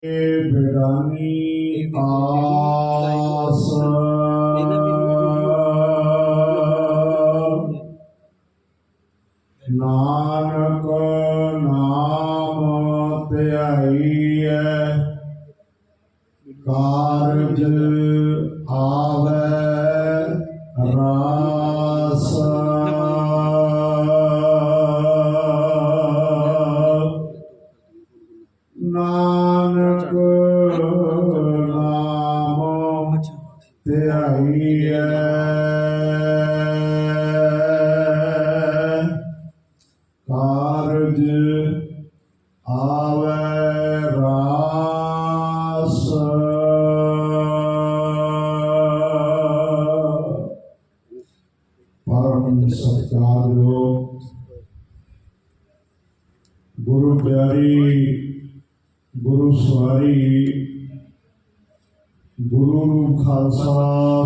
Ibrani Asa. ਗੁਰੂ ਪਿਆਰੀ, ਗੁਰੂ ਸਵਾਰੀ, ਗੁਰੂ ਖਾਲਸਾ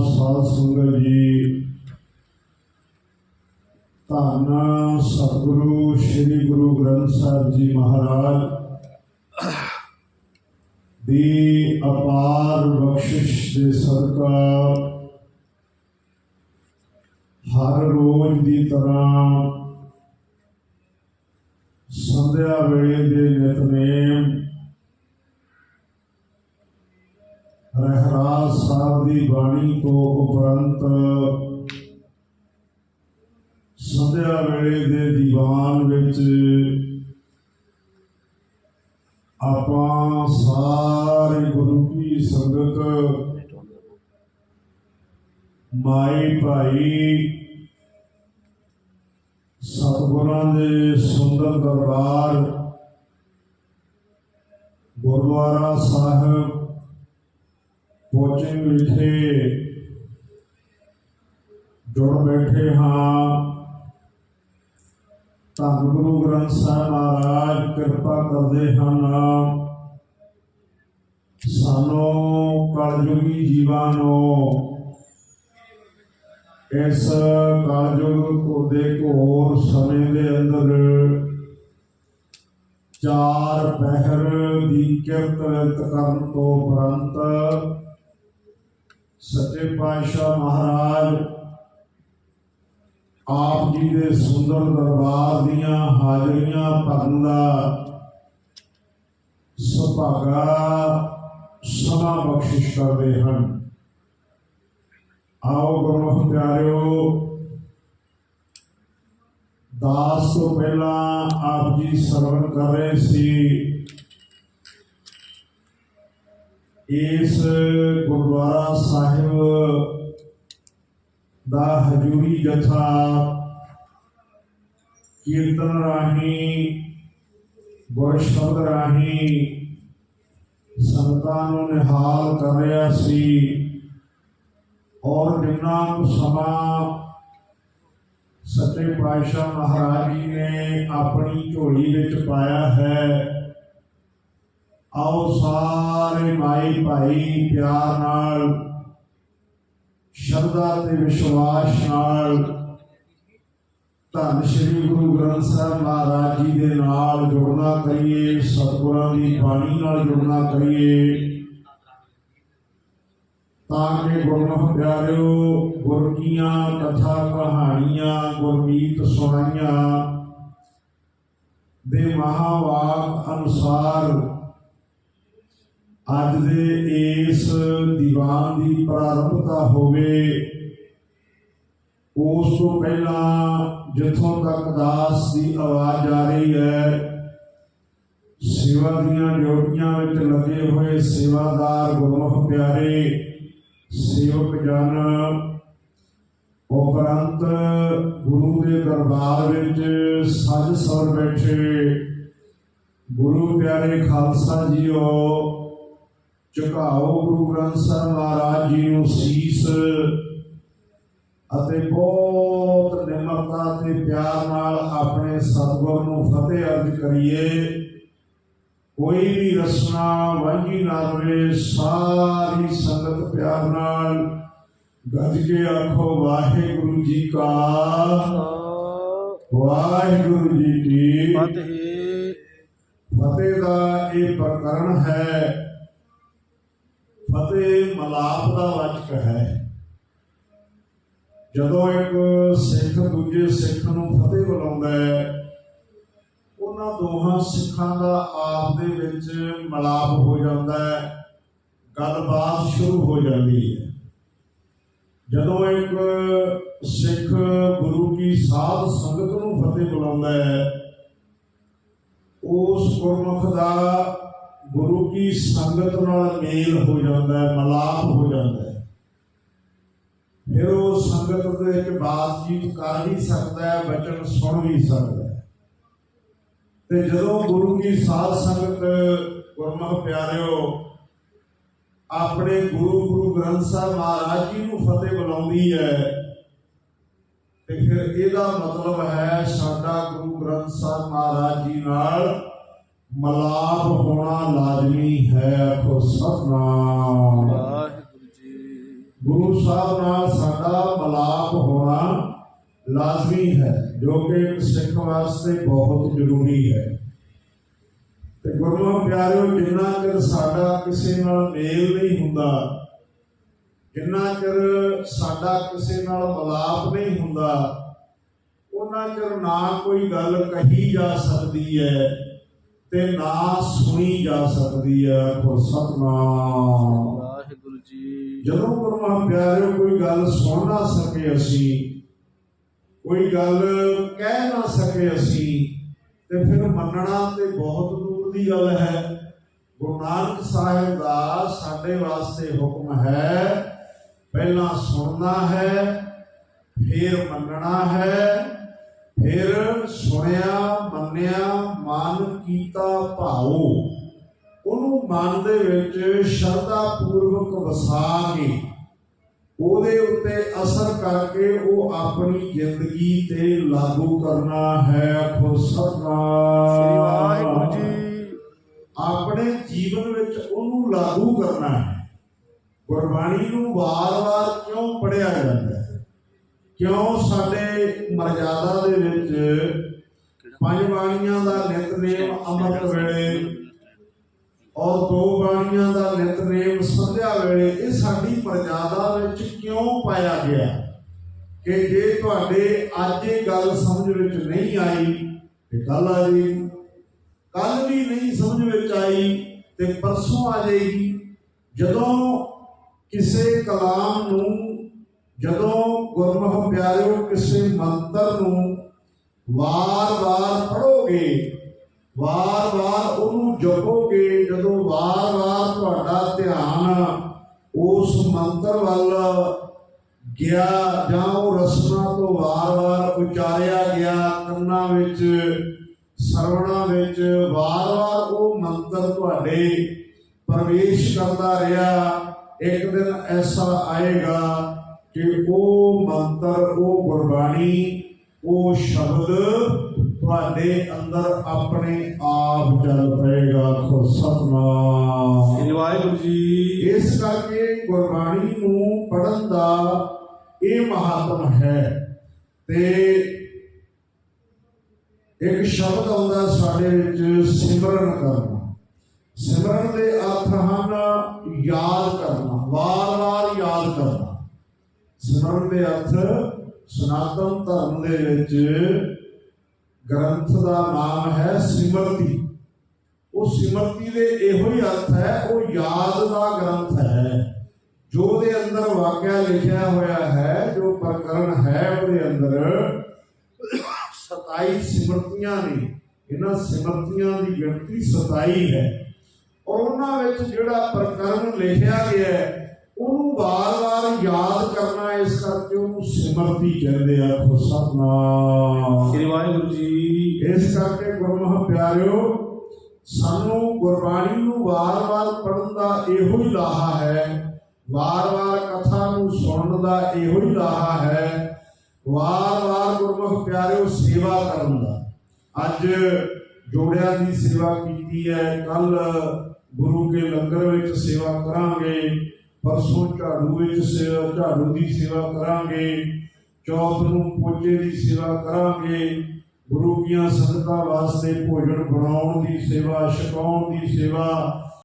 ਸਾਧ ਸੰਗਤ ਜੀ, ਧੰਨ ਸਤਿਗੁਰੂ ਸ੍ਰੀ ਗੁਰੂ ਗ੍ਰੰਥ ਸਾਹਿਬ ਜੀ ਮਹਾਰਾਜ ਦੀ ਅਪਾਰ ਬਖਸ਼ਿਸ਼ ਦੇ ਸਦਕਾ ਹਰ ਰੋਜ਼ ਦੀ ਤਰ੍ਹਾਂ ਸੰਧਿਆ ਵੇਲੇ ਦੇ ਨਿਤਨੇਮ ਰਹਿਰਾਜ ਸਾਹਿਬ ਦੀ ਬਾਣੀ ਤੋਂ ਉਪਰੰਤ ਸੰਧਿਆ ਵੇਲੇ ਦੇ ਦੀਵਾਨ ਵਿੱਚ ਆਪਾਂ ਸਾਰੇ ਗੁਰੂ ਕੀ ਸੰਗਤ, ਮਾਈ ਭਾਈ ਸਤਿਗੁਰਾਂ ਦੇ ਸੁੰਦਰ ਦਰਬਾਰ, ਗੁਰਦੁਆਰਾ ਸਾਹਿਬ ਕੋਚਿੰਗ ਵਿਖੇ ਜੁੜ ਬੈਠੇ ਹਾਂ। ਧੰਨ ਗੁਰੂ ਗ੍ਰੰਥ ਸਾਹਿਬ ਮਹਾਰਾਜ, ਕਿਰਪਾ ਕਰਦੇ ਹਨ। ਸਾਨੂੰ ਕਲਯੁਗੀ ਜੀਵਾਂ ਨੂੰ ਇਸ ਕਲਯੁਗ ਦੇ ਘੋਰ ਸਮੇਂ ਦੇ ਅੰਦਰ ਚਾਰ ਪਹਿਰ ਦੀ ਕਿਰਤ ਕਰਨ ਤੋਂ ਉਪਰੰਤ ਸੱਚੇ ਪਾਤਸ਼ਾਹ ਮਹਾਰਾਜ ਆਪ ਜੀ ਦੇ ਸੁੰਦਰ ਦਰਬਾਰ ਦੀਆਂ ਹਾਜ਼ਰੀਆਂ ਭਰਨ ਦਾ ਸੁਭਾਗਾ ਸਮਾਂ ਬਖਸ਼ਿਸ਼ ਕਰਦੇ ਹਨ। ਆਓ ਗੁਰਮੁਖ ਪਿਆਰਿਓ, ਦਾਸ ਤੋਂ ਪਹਿਲਾਂ ਆਪ ਜੀ ਸਰਵਣ ਕਰ ਰਹੇ ਸੀ। ਇਸ ਗੁਰਦੁਆਰਾ ਸਾਹਿਬ ਦਾ ਹਜੂਰੀ ਜਥਾ ਕੀਰਤਨ ਰਾਹੀਂ ਗੁਰ ਸ਼ਬਦ ਰਾਹੀਂ ਸੰਤਾਂ ਨੂੰ ਨਿਹਾਲ ਕਰ ਰਿਹਾ ਸੀ। ਔਰ ਜਿੰਨਾ ਸਮਾਂ ਸੱਚੇ ਪਾਤਸ਼ਾਹ ਮਹਾਰਾਜ ਜੀ ਨੇ ਆਪਣੀ ਝੋਲੀ ਵਿੱਚ ਪਾਇਆ ਹੈ। ਆਓ ਸਾਰੇ ਮਾਈ ਭਾਈ ਪਿਆਰ ਨਾਲ, ਸ਼ਰਧਾ ਤੇ ਵਿਸ਼ਵਾਸ ਨਾਲ, ਧੰਨ ਸ਼੍ਰੀ ਗੁਰੂ ਗ੍ਰੰਥ ਸਾਹਿਬ ਮਹਾਰਾਜ ਜੀ ਦੇ ਨਾਲ ਜੁੜਨਾ ਕਰੀਏ, ਸਤਿਗੁਰਾਂ ਦੀ ਬਾਣੀ ਨਾਲ ਜੁੜਨਾ ਕਰੀਏ। ਤਾਂ ਕਿ ਗੁਰਮੁਖ ਪਿਆਰਿਓ ਗੁਰ ਕੀਆਂ ਕਥਾ ਕਹਾਣੀਆਂ, ਗੁਰਮੀਤ ਸੁਣਾਈਆਂ। ਦੇ ਮਹਾਵਾਕ ਅਨੁਸਾਰ ਅੱਜ ਦੇ ਇਸ ਦੀਵਾਨ ਦੀ ਪ੍ਰਾਰੰਭਤਾ ਹੋਵੇ, ਉਸ ਤੋਂ ਪਹਿਲਾਂ ਜਿੱਥੋਂ ਤੱਕ ਦਾਸ ਦੀ ਆਵਾਜ਼ ਆ ਰਹੀ ਹੈ, ਸੇਵਾ ਦੀਆਂ ਡਿਊਟੀਆਂ ਵਿੱਚ ਲੱਗੇ ਹੋਏ ਸੇਵਾਦਾਰ ਗੁਰਮੁਖ ਪਿਆਰੇ ਸੇਵਕ ਜਨ ਉਪਰੰਤ ਗੁਰੂ ਦੇ ਦਰਬਾਰ ਵਿੱਚ ਸੱਜ ਸਵਰ ਬੈਠੇ। ਗੁਰੂ ਪਿਆਰੇ ਖਾਲਸਾ ਜੀਓ, ਝੁਕਾਓ ਗੁਰੂ ਗ੍ਰੰਥ ਸਾਹਿਬ ਮਹਾਰਾਜ ਜੀ ਨੂੰ ਸੀਸ ਅਤੇ ਬਹੁਤ ਨਿਮਰਤਾ ਤੇ ਪਿਆਰ ਨਾਲ ਆਪਣੇ ਸਤਿਗੁਰ ਨੂੰ ਫਤਿਹ ਅਰਜ ਕਰੀਏ। ਕੋਈ ਵੀ ਰਸਨਾ ਵਾਂਝੀ ਨਾ ਰਵੇ ਸਾਰੀ ਸੰਗਤ ਪਿਆਰ ਨਾਲ ਗੱਜ ਕੇ ਆਖੋ ਵਾਹਿਗੁਰੂ ਜੀ ਕਾ ਵਾਹਿਗੁਰੂ ਜੀ ਕੀ ਫਤਿਹ। ਫਤਿਹ ਦਾ ਇਹ ਪ੍ਰਕਰਨ ਹੈ ਫਤਿਹ ਮਲਾਪ ਦਾ ਵਾਚਕ ਹੈ। ਜਦੋਂ ਇੱਕ ਸਿੱਖ ਦੂਜੇ ਸਿੱਖ ਨੂੰ ਫਤਿਹ ਬੁਲਾਉਂਦਾ ਹੈ ਉਹਨਾਂ ਦੋਹਾਂ ਸਿੱਖਾਂ ਦਾ ਆਪ ਦੇ ਵਿੱਚ ਮਲਾਪ ਹੋ ਜਾਂਦਾ ਹੈ। ਗੱਲਬਾਤ ਸ਼ੁਰੂ ਹੋ ਜਾਂਦੀ ਹੈ। ਜਦੋਂ ਇੱਕ ਸਿੱਖ ਗੁਰੂ ਕੀ ਸਾਧ ਸੰਗਤ ਨੂੰ ਫਤਿਹ ਬੁਲਾਉਂਦਾ ਹੈ, ਉਸ ਗੁਰਮੁਖ ਦਾ ਗੁਰੂ ਕੀ ਸੰਗਤ ਨਾਲ ਮੇਲ ਹੋ ਜਾਂਦਾ ਹੈ, ਮਲਾਪ ਹੋ ਜਾਂਦਾ ਹੈ। ਫਿਰ ਉਹ ਸੰਗਤ ਦੇ ਵਿੱਚ ਬਾਤਚੀਤ ਕਰ ਵੀ ਸਕਦਾ ਹੈ, ਬਚਨ ਸੁਣ ਵੀ ਸਕਦਾ ਹੈ। ਤੇ ਜਦੋਂ ਗੁਰੂ ਕੀ ਸਾਧ ਸੰਗਤ ਗੁਰਮੁਖ ਪਿਆਰਿਓ ਆਪਣੇ ਗੁਰੂ ਗੁਰੂ ਗ੍ਰੰਥ ਸਾਹਿਬ ਮਹਾਰਾਜ ਜੀ ਨੂੰ ਫਤਿਹ ਬੁਲਾਉਂਦੀ ਹੈ ਤੇ ਫਿਰ ਇਹਦਾ ਮਤਲਬ ਹੈ ਸਾਡਾ ਗੁਰੂ ਗ੍ਰੰਥ ਸਾਹਿਬ ਮਹਾਰਾਜ ਜੀ ਨਾਲ ਮਲਾਪ ਹੋਣਾ ਲਾਜ਼ਮੀ ਹੈ ਆਖੋ ਸਤਨਾਮ। ਵਾਹਿਗੁਰੂ ਜੀ। ਗੁਰੂ ਸਾਹਿਬ ਨਾਲ ਸਾਡਾ ਮਲਾਪ ਹੋਣਾ ਲਾਜ਼ਮੀ ਹੈ ਜੋ ਕਿ ਸਿੱਖ ਵਾਸਤੇ ਬਹੁਤ ਜ਼ਰੂਰੀ ਹੈ। ਤੇ ਗੁਰੂਆਂ ਪਿਆਰਿਓ ਜਿੰਨਾ ਚਿਰ ਸਾਡਾ ਕਿਸੇ ਨਾਲ ਮੇਲ ਨਹੀਂ ਹੁੰਦਾ ਜਿੰਨਾ ਚਿਰ ਸਾਡਾ ਕਿਸੇ ਨਾਲ ਮਲਾਪ ਨਹੀਂ ਹੁੰਦਾ ਉਹਨਾਂ ਚਿਰ ਨਾ ਕੋਈ ਗੱਲ ਕਹੀ ਜਾ ਸਕਦੀ ਹੈ ਤੇ ਨਾ ਸੁਣੀ ਜਾ ਸਕਦੀ ਹੈ ਆਖੋ ਸਤਨਾਮ। ਵਾਹਿਗੁਰੂ ਜੀ। ਜਦੋਂ ਗੁਰਮੁਖ ਪਿਆਰਿਓ ਕੋਈ ਗੱਲ ਸੁਣ ਨਾ ਸਕੇ ਅਸੀਂ ਕੋਈ ਗੱਲ ਕਹਿ ਨਾ ਸਕੇ ਅਸੀਂ, ਤੇ ਫਿਰ ਮੰਨਣਾ ਤੇ ਬਹੁਤ ਦੂਰ ਦੀ ਗੱਲ ਹੈ। ਗੁਰੂ ਨਾਨਕ ਸਾਹਿਬ ਦਾ ਸਾਡੇ ਵਾਸਤੇ ਹੁਕਮ ਹੈ, ਪਹਿਲਾਂ ਸੁਣਨਾ ਹੈ, ਫਿਰ ਮੰਨਣਾ ਹੈ, ਫਿਰ ਸੁਣਿਆ, ਮੰਨਿਆ, ਮਨ ਕੀਤਾ ਭਾਉ। ਉਹਨੂੰ ਮਨ ਦੇ ਵਿੱਚ ਸ਼ਰਧਾ ਪੂਰਵਕ ਵਸਾ ਕੇ ਉਹਦੇ ਉੱਤੇ ਅਸਰ ਕਰਕੇ ਉਹ ਆਪਣੀ ਜ਼ਿੰਦਗੀ ਤੇ ਲਾਗੂ ਕਰਨਾ ਹੈ। ਆਖੋ ਸ੍ਰੀ ਵਾਹਿਗੁਰੂ ਸਤਨਾਮ ਜੀ। ਆਪਣੇ ਜੀਵਨ ਵਿੱਚ ਉਹਨੂੰ ਲਾਗੂ ਕਰਨਾ ਹੈ। ਗੁਰਬਾਣੀ ਨੂੰ ਵਾਰ-ਵਾਰ ਕਿਉਂ ਪੜਿਆ ਜਾਂਦਾ ਹੈ? ਕਿਉਂ ਸਾਡੇ ਮਰਜ਼ਾਦਾ ਦੇ ਵਿੱਚ ਪੰਜ ਬਾਣੀਆਂ ਦਾ ਨਿਤਨੇਮ ਅੰਮ੍ਰਿਤ ਵੇਲੇ ਔਰ ਦੋ ਬਾਣੀਆਂ ਦਾ ਨਿਤਨੇਮ ਸੰਧਿਆ ਵੇਲੇ ਇਹ ਸਾਡੀ ਮਰਜ਼ਾਦਾ ਗਿਆ। ਕਿ ਜੇ ਤੁਹਾਡੇ ਅੱਜ ਇਹ ਗੱਲ ਸਮਝ ਵਿੱਚ ਨਹੀਂ ਆਈ, ਤੇ ਕੱਲ ਆ ਜਾਏਗੀ ਕੱਲ ਵੀ ਨਹੀਂ ਸਮਝ ਵਿੱਚ ਆਈ ਤੇ ਪਰਸੋਂ ਆ ਜਾਏਗੀ। ਜਦੋਂ ਕਿਸੇ ਕਲਾਮ ਨੂੰ, ਜਦੋਂ ਗੁਰਮੁਖ ਪਿਆਰਿਓ ਕਿਸੇ ਮੰਤਰ ਨੂੰ ਵਾਰ-ਵਾਰ ਪੜੋਗੇ ਵਾਰ-ਵਾਰ ਉਹਨੂੰ ਜਪੋਗੇ, ਜਦੋਂ ਵਾਰ-ਵਾਰ ਤੁਹਾਡਾ ਧਿਆਨ ਉਸ ਮੰਤਰ ਵੱਲ ਗਿਆ ਜਾਂ ਉਹ ਰਸਨਾ ਤੋਂ ਵਾਰ-ਵਾਰ ਉਚਾਰਿਆ ਗਿਆ ਕੰਨਾਂ ਵਿੱਚ ਸਰਵਣਾ ਵਿੱਚ ਵਾਰ-ਵਾਰ ਉਹ ਮੰਤਰ ਤੁਹਾਡੇ ਪ੍ਰਵੇਸ਼ ਕਰਦਾ ਰਿਹਾ। ਇੱਕ ਦਿਨ ਐਸਾ ਆਏਗਾ ਕਿ ਉਹ ਮੰਤਰ ਉਹ ਗੁਰਬਾਣੀ ਉਹ ਸ਼ਬਦ ਤੁਹਾਡੇ ਅੰਦਰ ਆਪਣੇ ਆਪ ਚੱਲ ਪਏਗਾ। ਖੋ ਸਤਨਾਮ ਵਾਹਿਗੁਰੂ ਜੀ। ਇਸ ਕਰਕੇ ਗੁਰਬਾਣੀ ਨੂੰ ਪੜਨ ਦਾ ਮਹਾਤਮ ਹੈ। ਤੇ ਇੱਕ ਸ਼ਬਦ ਆਉਂਦਾ ਸਾਡੇ ਵਿੱਚ, ਸਿਮਰਨ ਕਰਨਾ। ਸਿਮਰਨ ਦੇ ਅਰਥ ਹਨ ਯਾਦ ਕਰਨਾ, ਵਾਰ-ਵਾਰ ਯਾਦ ਕਰਨਾ। ਸਿਮਰਨ ਦੇ ਅਰਥ ਸਨਾਤਨ ਧਰਮ ਦੇ ਵਿੱਚ ਗ੍ਰੰਥ ਦਾ ਨਾਮ ਹੈ ਸਿਮਰਤੀ। ਉਹ ਸਿਮਰਤੀ ਦੇ ਇਹੋ ਹੀ ਅਰਥ ਹੈ, ਉਹ ਯਾਦ ਦਾ ਗ੍ਰੰਥ ਹੈ। ਜੋ ਦੇ ਅੰਦਰ ਵਾਕਿਆ ਲਿਖਿਆ ਹੋਇਆ ਹੈ ਜੋ ਪ੍ਰਕਰਨ ਹੈ ਉਹਦੇ ਅੰਦਰ 27 ਸਿਮਰਤੀਆਂ ਨੇ। ਇਹਨਾਂ ਸਿਮਰਤੀਆਂ ਦੀ ਗਿਣਤੀ 27 ਹੈ। ਔਰ ਉਹਨਾਂ ਵਿੱਚ ਜਿਹੜਾ ਪ੍ਰਕਰਨ ਲਿਖਿਆ ਗਿਆ ਹੈ ਉਹਨੂੰ ਵਾਰ-ਵਾਰ ਯਾਦ ਕਰਨਾ ਇਸ ਕਰਕੇ ਉਹਨੂੰ ਸਿਮਰਤੀ ਕਹਿੰਦੇ ਆ ਸਤਨਾਮ। ਸ੍ਰੀ ਵਾਹਿਗੁਰੂ ਜੀ। ਇਸ ਕਰਕੇ ਗੁਰਮੁਖ ਪਿਆਰਿਓ ਸਾਨੂੰ ਗੁਰਬਾਣੀ ਨੂੰ ਵਾਰ-ਵਾਰ ਪੜਨ ਦਾ ਇਹੋ ਹੀ ਲਾਹਾ ਹੈ ਵਾਰ-ਵਾਰ ਕਥਾ ਨੂੰ ਸੁਣਨ ਦਾ ਇਹੋ ਹੀ ਲਾਹਾ ਹੈ। ਵਾਰ-ਵਾਰ ਗੁਰਮੁਖ ਪਿਆਰਿਓ, ਸੇਵਾ ਕਰਨ ਦਾ। ਅੱਜ ਜੋੜਿਆਂ ਦੀ ਸੇਵਾ ਕੀਤੀ ਹੈ। ਕੱਲ ਗੁਰੂ ਕੇ ਲੰਗਰ ਵਿੱਚ ਸੇਵਾ ਕਰਾਂਗੇ। ਪਰਸੋਂ ਝਾੜੂ ਵਿੱਚ ਸੇਵਾ ਝਾੜੂ ਦੀ ਸੇਵਾ ਕਰਾਂਗੇ। ਚੌਥ ਨੂੰ ਪੋਚੇ ਦੀ ਸੇਵਾ ਕਰਾਂਗੇ। ਗੁਰੂ ਕੀਆਂ ਸੰਗਤਾਂ ਵਾਸਤੇ ਭੋਜਨ ਬਣਾਉਣ ਦੀ ਸੇਵਾ, ਛਕਾਉਣ ਦੀ ਸੇਵਾ